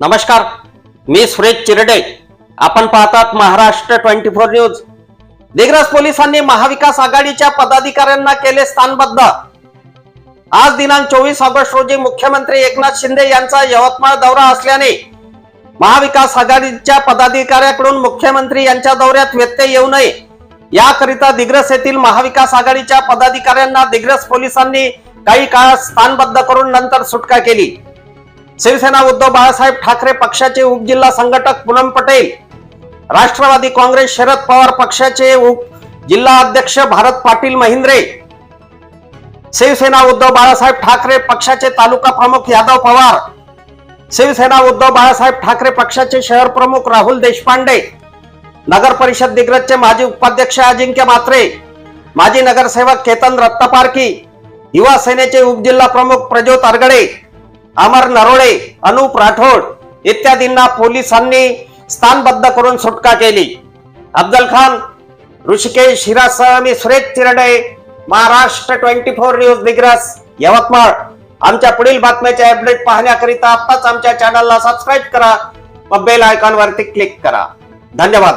नमस्कार मी सुरेश चिरडे. आपण पाहतात Maharashtra twenty four news. Digras पोलिसांनी महाविकास आघाडीच्या पदाधिकाऱ्यांना केले स्थानबद्ध. आज दिनांक चोवीस ऑगस्ट रोजी मुख्यमंत्री एकनाथ शिंदे यांचा यवतमाळ दौरा असल्याने महाविकास आघाडीच्या पदाधिकाऱ्याकडून मुख्यमंत्री यांच्या दौऱ्यात व्यत्यय येऊ नये. याकरिता दिग्रस येथील महाविकास आघाडीच्या पदाधिकाऱ्यांना दिग्रस पोलिसांनी काही काळ स्थानबद्ध करून नंतर सुटका केली. शिवसेना उद्धव बाळासाहेब ठाकरे पक्षाचे उपजिल्हा संघटक पूनम पटेल राष्ट्रवादी काँग्रेस शरद पवार पक्षाचे उप जिल्हा अध्यक्ष भारत पाटील महिंद्रे शिवसेना उद्धव बाळासाहेब ठाकरे पक्षाचे तालुका प्रमुख यादव पवार शिवसेना उद्धव बाळासाहेब ठाकरे पक्षाचे शहर प्रमुख राहुल देशपांडे नगर परिषद दिग्रजचे माजी उपाध्यक्ष अजिंक्य मात्रे माजी नगरसेवक केतन रत्तपारकी युवा सेनेचे उपजिल्हा प्रमुख प्रज्योत अरगडे अमर नरोळे अनुप राठोड इत्यादींना पोलिसांनी स्थानबद्ध करून सुटका केली. अफजल खान ऋषिकेश हिरासह मी Suresh Chirde Maharashtra twenty four news Digras Yavatmal. आमच्या पुढील बातम्याचे अपडेट पाहण्याकरिता आत्ताच आमच्या चॅनलला सबस्क्राईब करा व बेल आयकॉनवरती क्लिक करा. धन्यवाद.